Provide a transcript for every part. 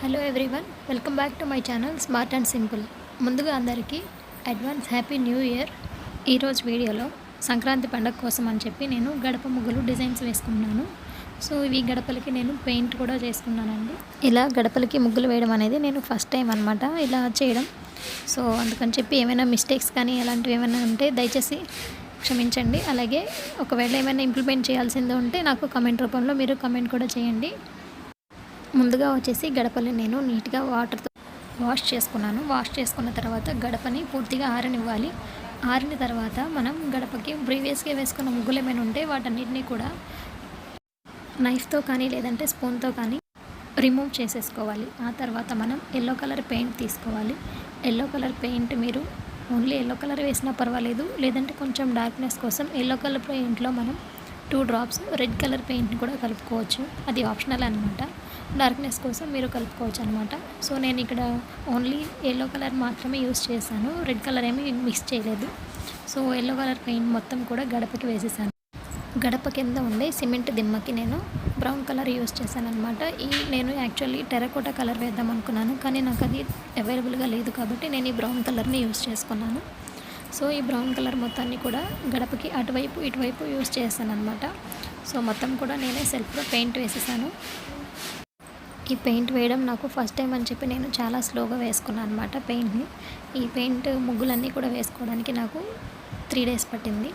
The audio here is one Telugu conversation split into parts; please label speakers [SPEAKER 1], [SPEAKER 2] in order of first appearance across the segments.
[SPEAKER 1] Hello everyone welcome back to my channel smart and simple ముందుగా అందరికీ అడ్వాన్స్ హ్యాపీ న్యూ ఇయర్ ఈరోజు వీడియోలో సంక్రాంతి పండగ కోసం అని చెప్పి నేను గడప ముగ్గులు డిజైన్స్ వేసుకున్నాను సో ఇవి గడపలకి నేను పెయింట్ కూడా చేసుకున్నానండి. ఇలా గడపలకి ముగ్గులు వేయడం అనేది నేను ఫస్ట్ టైం అనమాట ఇలా చేయడం. సో అందుకని చెప్పి ఏమైనా మిస్టేక్స్ కానీ అలాంటివి ఏమైనా ఉంటే దయచేసి క్షమించండి. అలాగే ఒకవేళ ఏమైనా ఇంప్లిమెంట్ చేయాల్సిందో ఉంటే నాకు కమెంట్ రూపంలో మీరు కమెంట్ కూడా చేయండి. ముందుగా వచ్చేసి గడపని నేను నీట్గా వాటర్తో వాష్ చేసుకున్నాను. వాష్ చేసుకున్న తర్వాత గడపని పూర్తిగా ఆరనివ్వాలి. ఆరిన తర్వాత మనం గడపకి ప్రీవియస్గా వేసుకున్న ముగ్గులు ఏమైనా ఉంటే వాటన్నిటిని కూడా నైఫ్తో కానీ లేదంటే స్పూన్తో కానీ రిమూవ్ చేసేసుకోవాలి. ఆ తర్వాత మనం ఎల్లో కలర్ పెయింట్ తీసుకోవాలి. ఎల్లో కలర్ పెయింట్ మీరు ఓన్లీ ఎల్లో కలర్ వేసినా పర్వాలేదు. లేదంటే కొంచెం డార్క్నెస్ కోసం ఎల్లో కలర్ పెయింట్లో మనం టూ డ్రాప్స్ రెడ్ కలర్ పెయింట్ని కూడా కలుపుకోవచ్చు. అది ఆప్షనల్ అనమాట డార్క్నెస్ కోసం మీరు కలుపుకోవచ్చు అనమాట సో నేను ఇక్కడ ఓన్లీ ఎల్లో కలర్ మాత్రమే యూస్ చేశాను. రెడ్ కలర్ ఏమీ మిక్స్ చేయలేదు. సో ఎల్లో కలర్ పెయింట్ మొత్తం కూడా గడపకి వేసేసాను. గడప కింద ఉండే సిమెంట్ దిమ్మకి నేను బ్రౌన్ కలర్ యూస్ చేశాను అనమాట ఈ నేను యాక్చువల్లీ టెరకోటా కలర్ వేద్దాం అనుకున్నాను కానీ నాకు అది అవైలబుల్గా లేదు కాబట్టి నేను ఈ బ్రౌన్ కలర్ని యూస్ చేసుకున్నాను. సో ఈ బ్రౌన్ కలర్ మొత్తాన్ని కూడా గడపకి అటువైపు ఇటువైపు యూస్ చేస్తాను అనమాట సో మొత్తం కూడా నేనే సెల్ఫ్లో పెయింట్ వేసేసాను. ఈ పెయింట్ వేయడం నాకు ఫస్ట్ టైం అని చెప్పి నేను చాలా స్లోగా వేసుకున్నాను అనమాట పెయింట్ని. ఈ పెయింట్ ముగ్గులన్నీ కూడా వేసుకోవడానికి నాకు త్రీ డేస్ పట్టింది.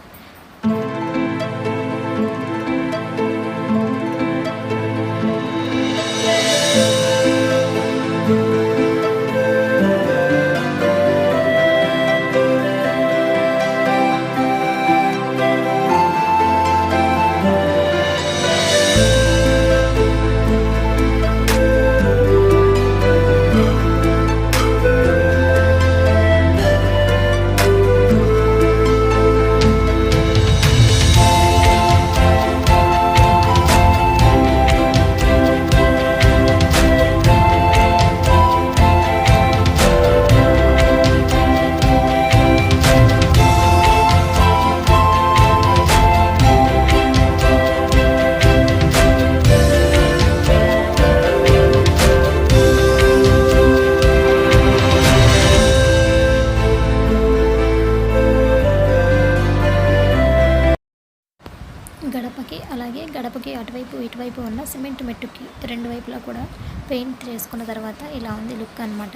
[SPEAKER 1] ఇటువైపు ఉన్న సిమెంట్ మెట్టుకి రెండు వైపులా కూడా పెయింట్ చేసుకున్న తర్వాత ఇలా ఉంది లుక్ అనమాట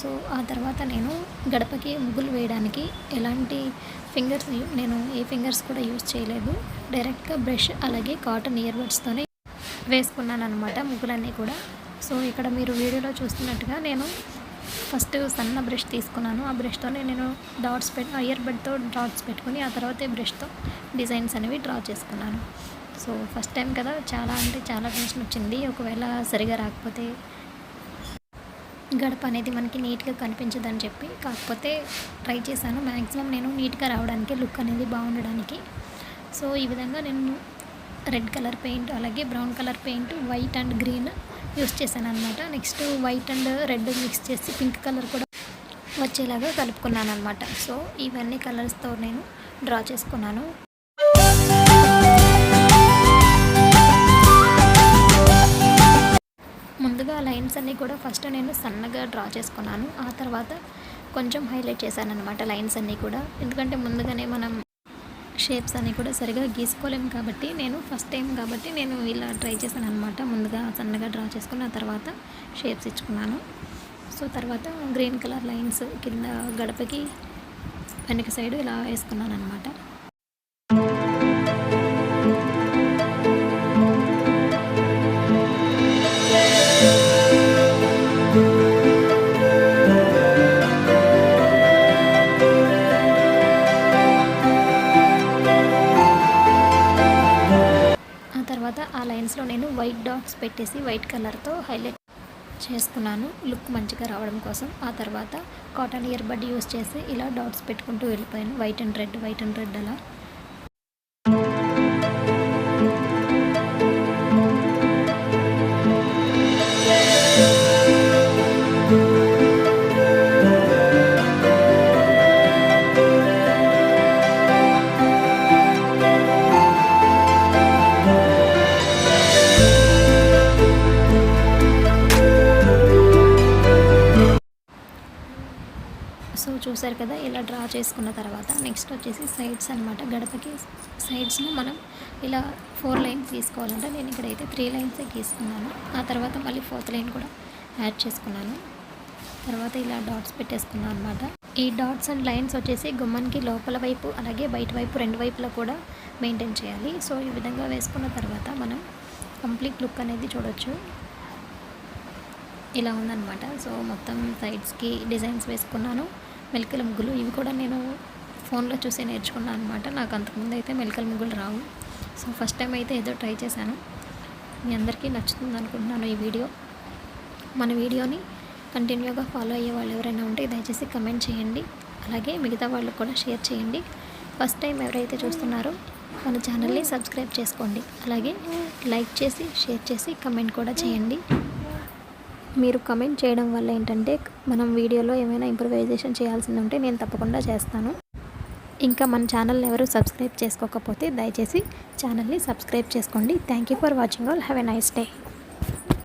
[SPEAKER 1] సో ఆ తర్వాత నేను గడపకి ముగ్గులు వేయడానికి ఎలాంటి ఫింగర్స్ నేను ఏ ఫింగర్స్ కూడా యూజ్ చేయలేదు. డైరెక్ట్గా బ్రష్ అలాగే కాటన్ ఇయర్ బడ్స్తోనే వేసుకున్నాను అనమాట ముగ్గులన్నీ కూడా. సో ఇక్కడ మీరు వీడియోలో చూస్తున్నట్టుగా నేను ఫస్ట్ సన్న బ్రష్ తీసుకున్నాను. ఆ బ్రష్తోనే నేను డాట్స్ పెట్ ఇయర్ బడ్తో డాట్స్ పెట్టుకుని ఆ తర్వాత బ్రష్తో డిజైన్స్ అనేవి డ్రా చేసుకున్నాను. సో ఫస్ట్ టైం కదా చాలా అంటే చాలా టెన్షన్ వచ్చింది. ఒకవేళ సరిగా రాకపోతే గడప అనేది మనకి నీట్గా కనిపించదని చెప్పి కాకపోతే ట్రై చేశాను. మ్యాక్సిమం నేను నీట్గా రావడానికి లుక్ అనేది బాగుండడానికి. సో ఈ విధంగా నేను రెడ్ కలర్ పెయింట్ అలాగే brown colour paint white and green use చేశాను అనమాట next white and red mix చేసి పింక్ కలర్ కూడా వచ్చేలాగా కలుపుకున్నాను అనమాట సో ఇవన్నీ కలర్స్తో నేను డ్రా చేసుకున్నాను. లైన్స్ అన్నీ కూడా ఫస్ట్ నేను సన్నగా డ్రా చేసుకున్నాను. ఆ తర్వాత కొంచెం హైలైట్ చేశాను అనమాట లైన్స్ అన్నీ కూడా. ఎందుకంటే ముందుగానే మనం షేప్స్ అన్నీ కూడా సరిగా గీసుకోలేము కాబట్టి నేను ఫస్ట్ టైం కాబట్టి నేను ఇలా ట్రై చేశాను అనమాట ముందుగా సన్నగా డ్రా చేసుకున్న తర్వాత షేప్స్ ఇచ్చుకున్నాను. సో తర్వాత గ్రీన్ కలర్ లైన్స్ కింద గడపకి వెనక సైడ్ ఇలా వేసుకున్నాను అనమాట పెట్టేసి వైట్ కలర్తో హైలైట్ చేసుకున్నాను. లుక్ మంచిగా రావడం కోసం. ఆ తర్వాత కాటన్ ఇయర్ బడ్ యూస్ చేసి ఇలా డాట్స్ పెట్టుకుంటూ వెళ్ళిపోయాను. White and red white and red అలా. సో చూసారు కదా ఇలా డ్రా చేసుకున్న తర్వాత నెక్స్ట్ వచ్చేసి సైడ్స్ అనమాట గడపకి సైడ్స్ను మనం ఇలా ఫోర్ లైన్స్ తీసుకోవాలంటే నేను ఇక్కడైతే త్రీ లైన్సే గీసుకున్నాను ఆ తర్వాత మళ్ళీ ఫోర్త్ లైన్ కూడా యాడ్ చేసుకున్నాను. తర్వాత ఇలా డాట్స్ పెట్టేసుకున్నాను అనమాట ఈ డాట్స్ అండ్ లైన్స్ వచ్చేసి గుమ్మానికి లోపల వైపు అలాగే బయట వైపు రెండు వైపులా కూడా మెయింటైన్ చేయాలి. సో ఈ విధంగా వేసుకున్న తర్వాత మనం కంప్లీట్ లుక్ అనేది చూడొచ్చు. ఇలా ఉందన్నమాట. సో మొత్తం సైడ్స్కి డిజైన్స్ వేసుకున్నాను. మెలికల ముగ్గులు ఇవి కూడా నేను ఫోన్లో చూసి నేర్చుకున్నాను అనమాట నాకు అంతకుముందు అయితే మెలికల ముగ్గులు రావు. సో ఫస్ట్ టైం అయితే ఏదో ట్రై చేశాను. మీ అందరికీ నచ్చుతుంది అనుకుంటున్నాను ఈ వీడియో. మన వీడియోని కంటిన్యూగా ఫాలో అయ్యే వాళ్ళు ఎవరైనా ఉంటే దయచేసి కమెంట్ చేయండి. అలాగే మిగతా వాళ్ళకు కూడా షేర్ చేయండి. ఫస్ట్ టైం ఎవరైతే చూస్తున్నారో మన ఛానల్ని సబ్స్క్రైబ్ చేసుకోండి. అలాగే లైక్ చేసి షేర్ చేసి కమెంట్ కూడా చేయండి. మీరు కమెంట్ చేయడం వల్ల ఏంటంటే మనం వీడియోలో ఏమైనా ఇంప్రూవైజేషన్ చేయాల్సింది ఉంటే నేను తప్పకుండా చేస్తాను. ఇంకా మన ఛానల్ని ఎవరు సబ్స్క్రైబ్ చేసుకోకపోతే దయచేసి ఛానల్ని సబ్స్క్రైబ్ చేసుకోండి. Thank you for watching all have a nice day